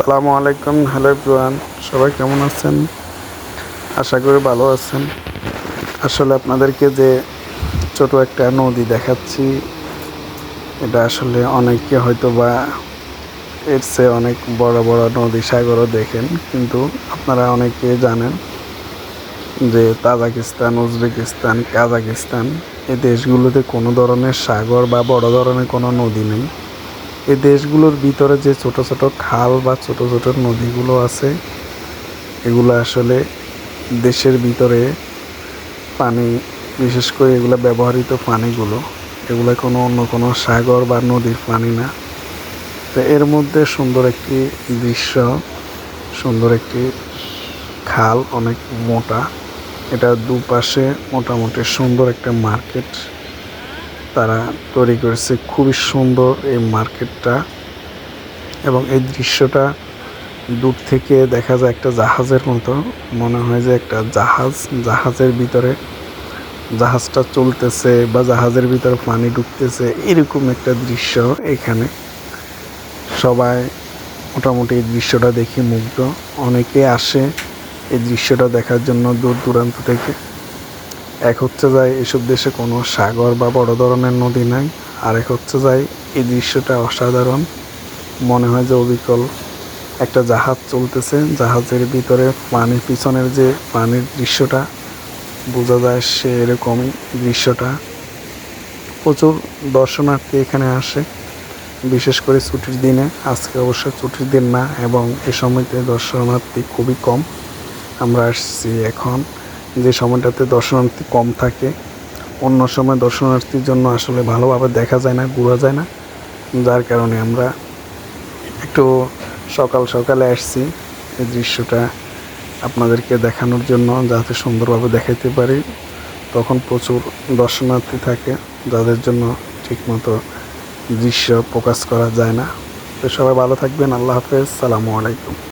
আসসালামু আলাইকুম, hello everyone, সবাই কেমন আছেন? আশা করি ভালো আছেন। আসলে আপনাদেরকে যে ছোট একটা নদী দেখাচ্ছি, এটা আসলে অনেকে হয়তো বা এর চেয়ে অনেক বড় বড় নদী সাগরও দেখেন, কিন্তু আপনারা অনেকে জানেন যে তাজাকিস্তান, উজবেকিস্তান, কাজাকিস্তান এই দেশগুলোতে কোনো ধরনের সাগর বা বড় ধরনের কোনো নদী নেই। এই দেশগুলোর ভিতরে যে ছোট ছোট খাল বা ছোট ছোট নদীগুলো আছে, এগুলো আসলে দেশের ভিতরে পানি, বিশেষ করে এগুলো ব্যবহৃত পানিগুলো, এগুলো কোনো অন্য কোনো সাগর বা নদীর পানি না। তো এর মধ্যে সুন্দর একটি দৃশ্য, সুন্দর একটি খাল, অনেক মোটা। এটা দুপাশে মোটামুটি সুন্দর একটা মার্কেট। তারা তৈরি করেছে খুবই সুন্দর এই মার্কেটটা এবং এই দৃশ্যটা দূর থেকে দেখা যায় একটা জাহাজের মতো। মনে হয় যে একটা জাহাজ, জাহাজের ভিতরে জাহাজটা চলতেছে বা জাহাজের ভিতরে পানি ঢুকতেছে, এরকম একটা দৃশ্য এখানে। সবাই মোটামুটি এই দৃশ্যটা দেখে মুগ্ধ। অনেকে আসে এই দৃশ্যটা দেখার জন্য দূর দূরান্ত থেকে। এক হচ্ছে যায় এসব দেশে কোনো সাগর বা বড় ধরনের নদী নাই আর এক হচ্ছে যায় এই দৃশ্যটা অসাধারণ। মনে হয় যে অবিকল একটা জাহাজ চলতেছে, জাহাজের ভিতরে পানি, পিছনের যে পানির দৃশ্যটা, বোঝা যায় সে এরকমই দৃশ্যটা। প্রচুর দর্শনার্থী এখানে আসে, বিশেষ করে ছুটির দিনে। আজকে অবশ্য ছুটির দিন না, এবং এ সময়তে দর্শনার্থী খুবই কম। আমরা আসছি এখন। যে সময়টাতে দর্শনার্থী কম থাকে, অন্য সময় দর্শনার্থীর জন্য আসলে ভালোভাবে দেখা যায় না, ঘোরা যায় না। যার কারণে আমরা একটু সকাল সকালে আসছি। এই দৃশ্যটা আপনাদেরকে দেখানোর জন্য যাতে সুন্দরভাবে দেখাইতে পারি। তখন প্রচুর দর্শনার্থী থাকে, যাদের জন্য ঠিকমতো দৃশ্য প্রকাশ করা যায় না। তো সবাই ভালো থাকবেন, আল্লাহ হাফেজ, সালামু আলাইকুম।